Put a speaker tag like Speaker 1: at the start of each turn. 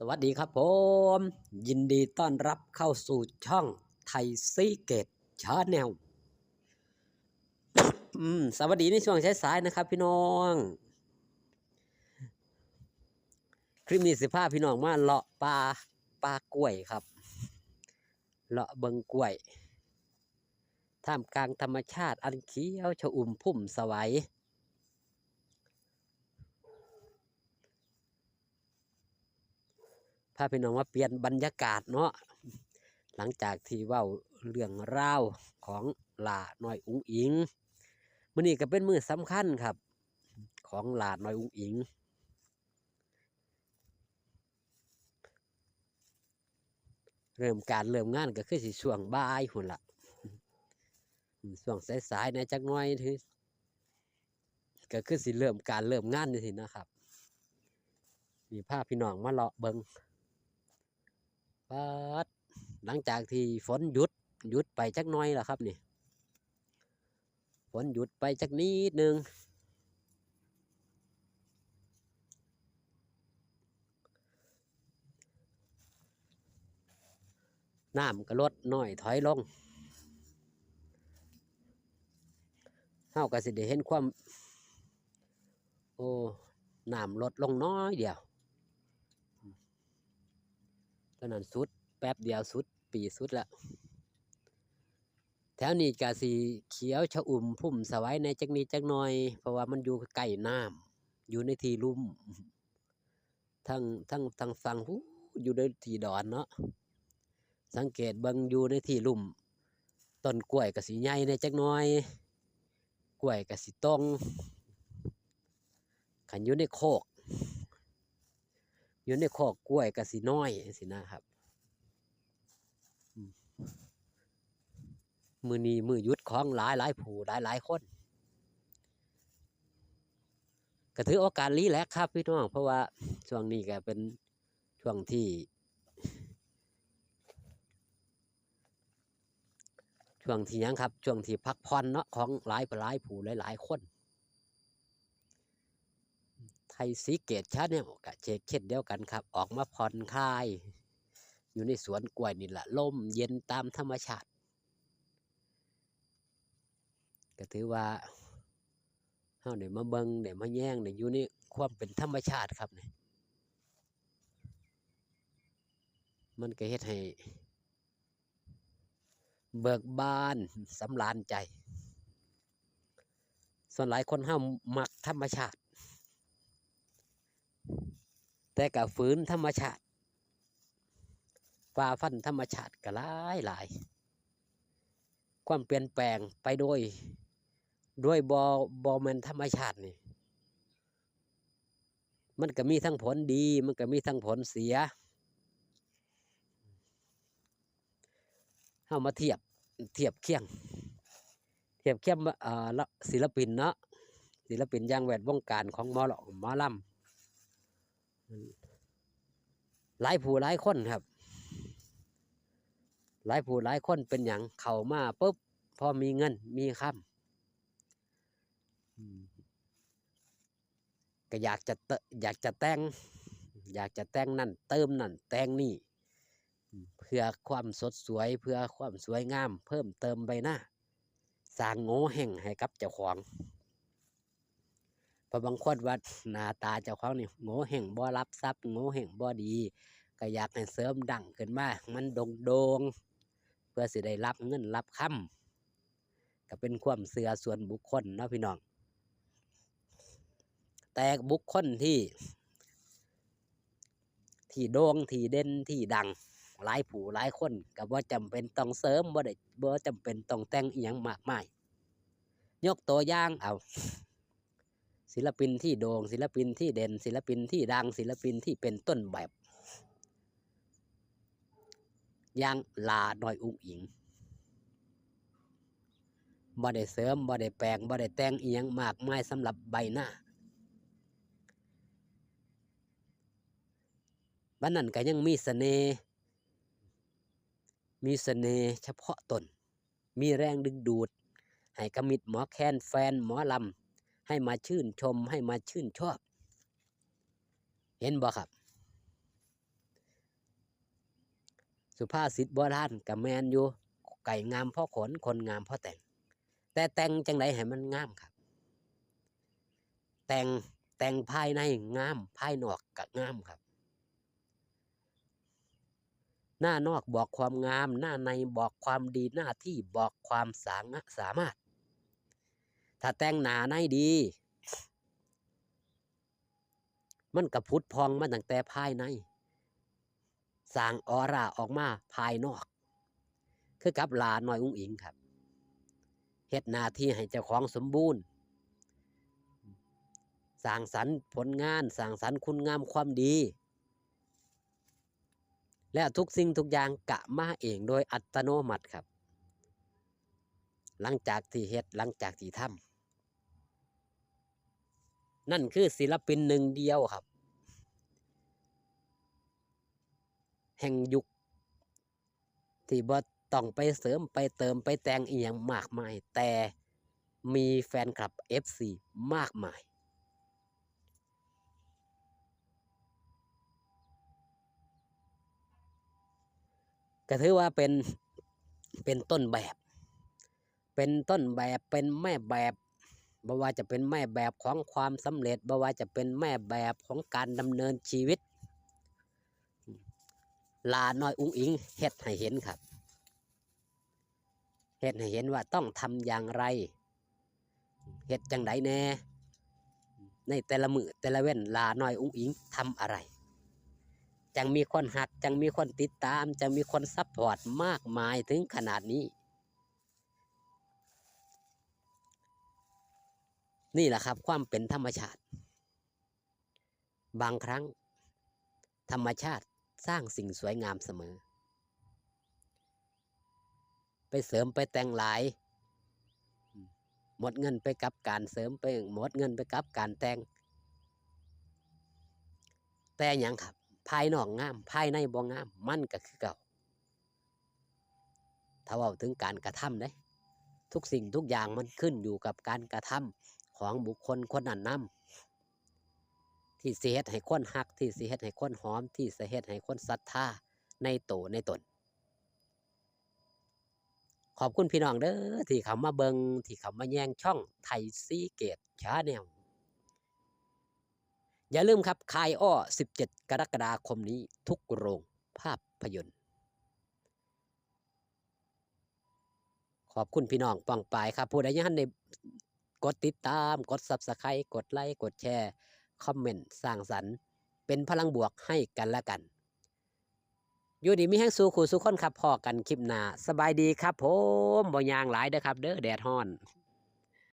Speaker 1: สวัสดีครับผม ยินดีต้อนรับเข้าสู่ช่องไทยซีเกตชาแนลสวัสดีในช่วงใช้สายนะครับพี่น้อง คลิปนี้สิพาพี่น้องมาเลาะปลาปลากล้วยครับ เลาะเบิงกล้วยท่ามกลางธรรมชาติอันเขียวชอุ่มพุ่มสวัย พาพี่น้องมาเปลี่ยนบรรยากาศเนาะหลังจากที่ว้าเรื่องราวของหลาน้อยอุ๋งอิงมื้อนี้ก็เป็นมือสำคัญครับ ของหลาน้อยอุ๋งอิงเริ่มการเริ่มงานก็คือสิช่วงบ่ายหุ่นละอืมช่วงสายๆในจักหน้อยทีก็คือสิเริ่มการเริ่มงานนี่สินะครับ มีภาพพี่น้องมาเลาะเบิง ปัดหลังจากที่ฝนหยุดหยุดไปจักหน้อยแล้วครับนี่ฝนหยุดไปจักนิดนึงน้ำก็ลดน้อยถอยลงเฮาก็สิได้เห็นความ โอ้น้ำลดลงน้อยเดียว ตอ นนั้นสุด แป๊บเดียวสุด ปีสุดล้วแถวนี้กะสีเขียวชะอุ่มพุ่มสวัยในจักนี้จักหน่อย เพราะว่ามันอยู่ใกล้น้ำอยู่ในที่ลุ่มทั้งทั้งทั้งฟังหูอยู่ในที่ดอนเนาะสังเกตบิงอยู่ในที่ลุ่มต้นกล้วยกะสีใหญ่ในจักหน่อย กล้วยกะสีตรงขันอยู่ในโคก อยู่ในคอกกล้วยกสิน้อยสินะครับมือนีมือยุดของหลายหลายผู้หลายหลายคนก็ถือโอกาสรีแลกครับพี่น้อง เพราะว่าช่วงนี้ก็เป็นช่วงที่ ช่วงที่ยังครับ ช่วงที่พักผ่อนเนาะของหลายหลายผู้หลายหลายคน ไทยสีเกตชาแนลกะเชกเช่นเดียวกันครับ ออกมาผ่อนคลาย อยู่ในสวนกล้วยนี่แหละลมเย็นตามธรรมชาติ ก็ถือว่าเฮาได้มาเบิงได้มาแย่งได้อยู่ในความเป็นธรรมชาติครับเนี่ยมันก็เฮ็ดให้เบิกบานสำราญใจ ส่วนหลายคนเฮามมักธรรมชาติ แต่กับฝืนธรรมชาติฝ่าฟันธรรมชาติก็หลายหลาย ความเปลี่ยนแปลงไปโดยด้วยบอบอแมนธรรมชาตินี่ มันก็มีทั้งผลดี มันก็มีทั้งผลเสียเอามาเทียบเทียบเคียง เทียบเคียงศิลปินเนาะศิลปินยางแวดวงการของหมอลหมอลำ หลายผู้หลายคนครับ หลายผู้หลายคนเป็นอย่างเข้ามาปุ๊บพอมีเงินมีคำอืมก็อยากจะเตอยากจะแต่ง อยากจะแต่งนั่นเติมนั่นแต่งนี่อืมเพื่อความสดสวยเพื่อความสวยงาม เพิ่มเติมใบหน้าสร้างโง่แห่งให้กับเจ้าของ พอบางคนว่าหน้าตาเจ้าของนี่โง่แห่งบ่รับทรัพย์โง่แห่งบ่ดี ก็อยากให้เสริมดังขึ้นมา มันโด่งโดงเพื่อสิได้รับเงินรับคำก็เป็นความเสือส่วนบุคคลเนาะพี่น้อง แต่บุคคลที่ ที่โด่งที่เด่นที่ดังหลายผู้หลายคนก็บ่จำเป็นต้องเสริมบ่ได้บ่จำเป็นต้องแต่งอีหยังมากมายยกตัวอย่างเอา ศิลปินที่โด่งศิลปินที่เด่น ศิลปินที่ดังศิลปินที่เป็นต้นแบบอย่างลาหน่อยอุ้งอิงบ่ได้เสริมบ่ได้แปลงบ่ได้แต่งเอียงมากมายสำหรับใบหน้าบ้านนั้นก็ยังมีเสน่ห์มีเสน่ห์เฉพาะตน มีแรงดึงดูด ให้กมิดหมอแคนแฟนหมอลำ ให้มาชื่นชมให้มาชื่นชอบ เห็นบ่ครับ สุภาษิตโบราณกับแมนอยู่ ไก่งามพ่อขนคนงามพ่อแต่ง แต่แต่งจังไดให้มันงามครับ แต่งแต่งภายในงามภายนอกก็งามครับ หน้านอกบอกความงาม หน้าในบอกความดีหน้าที่บอกความสางสามารถ ถ้าแต่งหนาในดี มันกระพุดพองมาตั้งแต่ภายในสร้างออร่าออกมาภายนอก คือกับลาหน้อยอุ้งอิงครับเฮ็ดหน้าที่ให้เจ้าของสมบูรณ์สร้างสรรค์ผลงานสร้างสรรค์คุณงามความดี และทุกสิ่งทุกอย่างกะมาเองโดยอัตโนมัติครับ หลังจากที่เฮ็ดหลังจากที่ทำ นั่นคือศิลปินหนึ่งเดียวครับ แห่งยุค ที่บ่ต้องไปเสริมไปเติมไปแต่งอีหยังมากมาย แต่มีแฟนคลับ FC มากมาย ก็ถือว่าเป็นเป็นต้นแบบ เป็นต้นแบบเป็นแม่แบบ บ่ว่าจะเป็นแม่แบบของความสำเร็จบ่ว่าจะเป็นแม่แบบของการดำเนินชีวิต ลาน้อยอุ้งอิงเฮ็ดให้เห็นครับเฮ็ดให้เห็นว่าต้องทำอย่างไรเฮ็ดจังไดแน่ ในแต่ละมือแต่ละเว้นลาน้อยอุ้งอิงทำอะไรจังมีคนหักจังมีคนติดตามจังมีคนซัพพอร์ตมากมายถึงขนาดนี้ นี่แหละครับ ความเป็นธรรมชาติ บางครั้ง ธรรมชาติสร้างสิ่งสวยงามเสมอ ไปเสริมไปแต่งหลาย หมดเงินไปกับการเสริมไปหมดเงินไปกับการแต่ง แต่หยังครับ ภายนอกงาม ภายในบ่งาม มันก็คือเก่า ถ้าเว่าถึงการกระทำเด้ ทุกสิ่งทุกอย่างมันขึ้นอยู่กับการกระทำ ของบุคคลคนนั้นนำที่สิเฮ็ดให้คนหัก ที่สิเฮ็ดให้คนหอม ที่สิเฮ็ดให้คนศรัทธาในโตวในตน ขอบคุณพี่น้องเด้อที่เขามาเบิงที่เขามาแย่งช่องไทยซีเกตชาแนลอย่าลืมครับคายอ้อ 17 กรกฎาคมนี้ทุกโรงภาพยนตร์ ขอบคุณพี่น้องป้องปายครับ ผู้ใดยังได้ กดติดตาม กด Subscribe กดไลค์กดแชร์ คอมเมนต์สร้างสรรค์ เป็นพลังบวกให้กันและกัน อยู่ดีมีแห้งสู่ขู่สู่คนครับพอกันคลิปหน้าสบายดีครับผมบ่ยางหลายเด้อครับ เด้อแดดฮ้อน